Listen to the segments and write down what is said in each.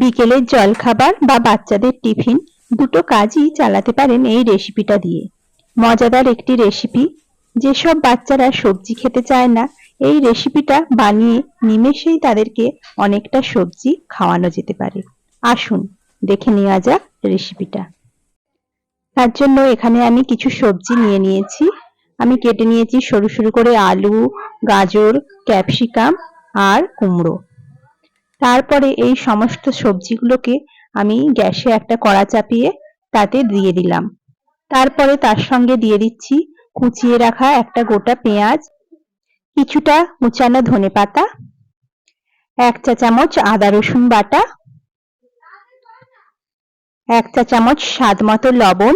বিকেলের জলখাবার বা বাচ্চাদের টিফিন দুটো কাজই চালাতে পারেন এই রেসিপিটা দিয়ে। মজাদার একটি রেসিপি যেসব বাচ্চারা সবজি খেতে চায় না, এই রেসিপিটা বানিয়ে নিমেষেই তাদেরকে অনেকটা সবজি খাওয়ানো যেতে পারে। আসুন, দেখে নেওয়া যাক রেসিপিটা তার জন্য এখানে আমি কিছু সবজি নিয়ে নিয়েছি। আমি কেটে নিয়েছি সরু সরু করে আলু, গাজর, ক্যাপসিকাম আর কুমড়ো। তারপরে এই সমস্ত সবজিগুলোকে আমি গ্যাসে একটা কড়া চাপিয়ে তাতে দিয়ে দিলাম। তারপরে তার সঙ্গে দিয়ে দিচ্ছি কুচিয়ে রাখা একটা গোটা পেঁয়াজ, কিছুটা কুচানো ধনে পাতা, এক চা চামচ আদা রসুন বাটা, এক চা চামচ স্বাদ মতো লবণ,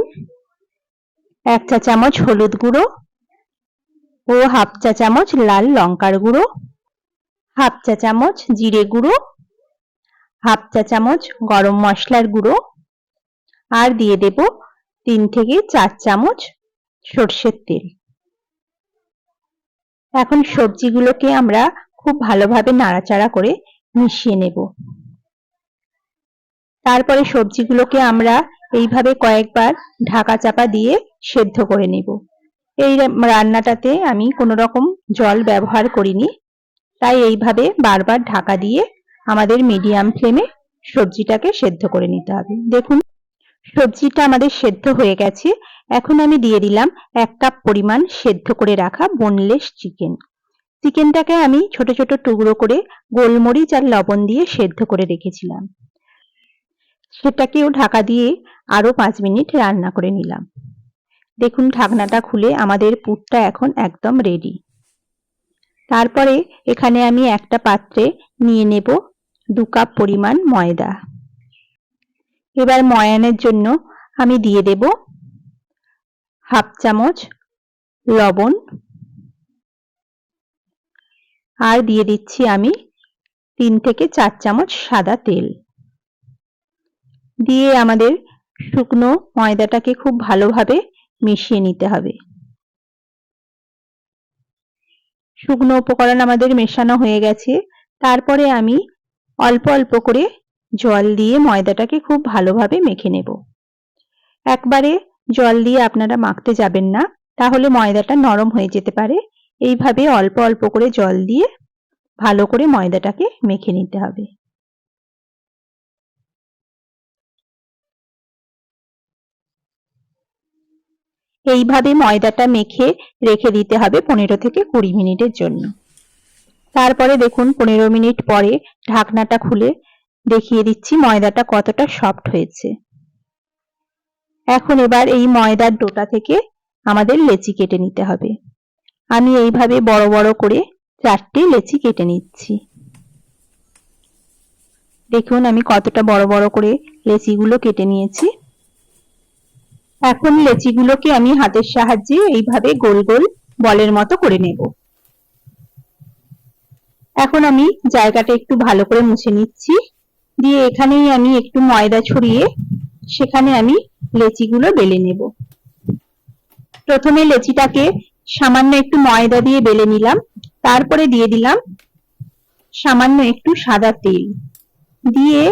এক চা চামচ হলুদ গুঁড়ো ও হাফ চা চামচ লাল লঙ্কার গুঁড়ো, হাফ চা চামচ জিরে গুঁড়ো হাফ চা চামচ গরম মশলার গুঁড়ো আর দিয়ে দেব তিন থেকে চার চামচ সর্ষের তেল। এখন সবজিগুলোকে আমরা খুব ভালোভাবে নাড়াচাড়া করে মিশিয়ে নেব। তারপরে সবজিগুলোকে আমরা এইভাবে কয়েকবার ঢাকা চাপা দিয়ে সেদ্ধ করে নেব। এই রান্নাটাতে আমি কোনো রকম জল ব্যবহার করিনি, তাই এইভাবে বারবার ঢাকা দিয়ে আমাদের মিডিয়াম ফ্লেমে সবজিটাকে সেদ্ধ করে নিতে হবে। দেখুন, সবজিটা আমাদের সেদ্ধ হয়ে গেছে। এখন আমি দিয়ে দিলাম এক কাপ পরিমাণ সেদ্ধ করে রাখা বোনলেস চিকেন চিকেনটাকে আমি ছোট ছোট টুকরো করে গোলমরিচ আর লবণ দিয়ে সেদ্ধ করে রেখেছিলাম। সেটাকেও ঢাকা দিয়ে আরও পাঁচ মিনিট রান্না করে নিলাম। দেখুন, ঢাকনাটা খুলে আমাদের পুরটা এখন একদম রেডি তারপরে এখানে আমি একটা পাত্রে নিয়ে নেব দু কাপ পরিমাণ ময়দা। এবার ময়ানের জন্য আমি দিয়ে দেব হাফ চামচ লবণ। আর দিয়ে দিচ্ছি আমি তিন থেকে চার চামচ সাদা তেল। দিয়ে আমাদের শুকনো ময়দাটাকে খুব ভালোভাবে মিশিয়ে নিতে হবে। শুকনো উপকরণ আমাদের মেশানো হয়ে গেছে। তারপরে আমি অল্প অল্প করে জল দিয়ে ময়দাটাকে খুব ভালোভাবে মেখে নেব। একবারে জল দিয়ে আপনারা মাখতে যাবেন না, তাহলে ময়দাটা নরম হয়ে যেতে পারে। এইভাবে অল্প অল্প করে জল দিয়ে ভালো করে ময়দাটাকে মেখে নিতে হবে। এইভাবে ময়দাটা মেখে রেখে দিতে হবে পনেরো থেকে কুড়ি মিনিটের জন্য। তারপরে দেখুন পনেরো মিনিট পরে ঢাকনাটা খুলে দেখিয়ে দিচ্ছি ময়দাটা কতটা সফট হয়েছে। এখন এবার এই ময়দার ডোটা থেকে আমাদের লেচি কেটে নিতে হবে। আমি এইভাবে বড় বড় করে চারটে লেচি কেটে নিচ্ছি। দেখুন আমি কতটা বড় বড় করে লেচিগুলো কেটে নিয়েছি। এখন লেচিগুলোকে আমি হাতের সাহায্যে এইভাবে গোল গোল বলের মতো করে নেব। এখন আমি জায়গাটা একটু ভালো করে মুছে নিচ্ছি। দিয়ে এখানেই আমি একটু ময়দা ছড়িয়ে সেখানে আমি লেচিগুলো বেলে নেব। প্রথমে লেচিটাকে সামান্য একটু ময়দা দিয়ে বেলে নিলাম। তারপরে দিয়ে দিলাম সামান্য একটু সাদা তেল। দিয়ে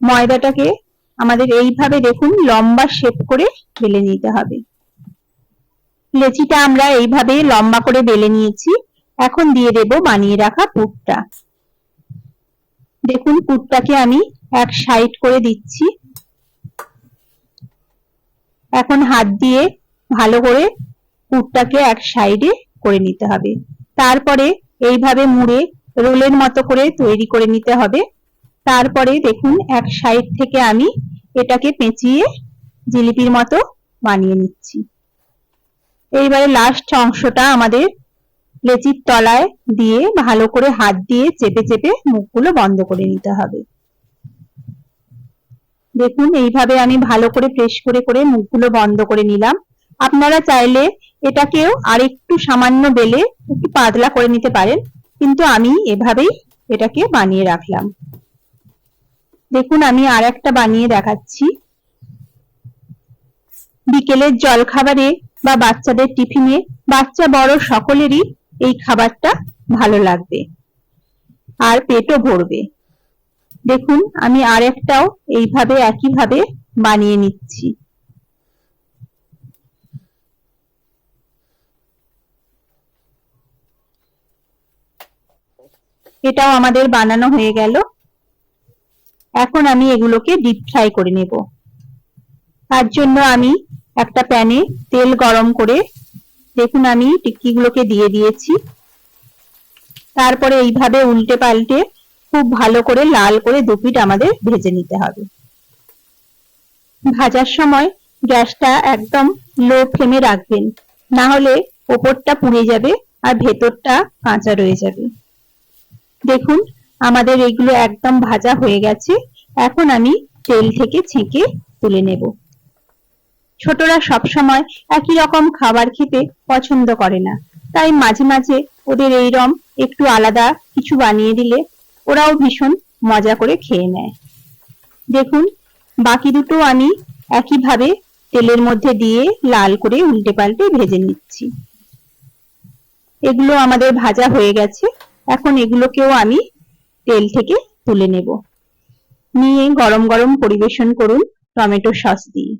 ময়দাটাকে আমাদের এইভাবে দেখুন লম্বা শেপ করে বেলে নিতে হবে। লেচিটা আমরা এইভাবে লম্বা করে বেলে নিয়েছি। এখন দিয়ে দেব বানিয়ে রাখা পুরটা। দেখুন, পুরটাকে আমি এক সাইড করে দিচ্ছি। এখন হাত দিয়ে ভালো করে পুরটাকে এক সাইডে করে নিতে হবে। তারপরে এইভাবে মুড়ে রোলের মতো করে তৈরি করে নিতে হবে। তারপরে দেখুন, এক সাইড থেকে আমি এটাকে পেঁচিয়ে জিলিপির মতো বানিয়ে নিচ্ছি। এইবারে লাস্ট অংশটা আমাদের লেচির তলায় দিয়ে ভালো করে হাত দিয়ে চেপে চেপে মুখগুলো বন্ধ করে নিতে হবে। দেখুন, এইভাবে আমি ভালো করে প্রেস করে করে মুখগুলো বন্ধ করে নিলাম। আপনারা চাইলে এটাকেও আর একটু সামান্য বেলে একটু পাতলা করে নিতে পারেন, কিন্তু আমি এভাবেই এটাকে বানিয়ে রাখলাম। দেখুন, আমি আর একটা বানিয়ে দেখাচ্ছি। বিকেলের জল খাবারে বা বাচ্চাদের টিফিনে, বাচ্চা বড় সকলেরই এই খাবারটা ভালো লাগবে। আর পেটও ভরবে। দেখুন, আমি আর একটাও এইভাবে, একইভাবে বানিয়ে নিচ্ছি। এটাও আমাদের বানানো হয়ে গেল। এখন আমি এগুলোকে ডিপ ফ্রাই করে নেব। তার জন্য আমি একটা প্যানে তেল গরম করে দেখুন আমি টিক্কিগুলোকে দিয়ে দিয়েছি। তারপরে এইভাবে উল্টে পাল্টে খুব ভালো করে লাল করে দুপিট আমাদের ভেজে নিতে হবে। ভাজার সময় গ্যাসটা একদম লো ফ্লেমে রাখবেন। না হলে ওপরটা পুড়ে যাবে আর ভেতরটা কাঁচা রয়ে যাবে। দেখুন, আমাদের এগুলো একদম ভাজা হয়ে গেছে। এখন আমি তেল থেকে ছেঁকে তুলে নেব। ছোটরা সব সময় একই রকম খাবার খেতে পছন্দ করে না। তাই মাঝে মাঝে ওদের এইরম একটু আলাদা কিছু বানিয়ে দিলে ওরাও ভীষণ মজা করে খেয়ে নেয়। দেখুন, বাকি দুটো আমি একইভাবে তেলের মধ্যে দিয়ে লাল করে উল্টে পাল্টে ভেজে নিচ্ছি। এগুলো আমাদের ভাজা হয়ে গেছে। এখন এগুলোকেও আমি তেল থেকে তুলে নেব। নিয়ে গরম গরম পরিবেশন করুন টমেটো সস দিয়ে।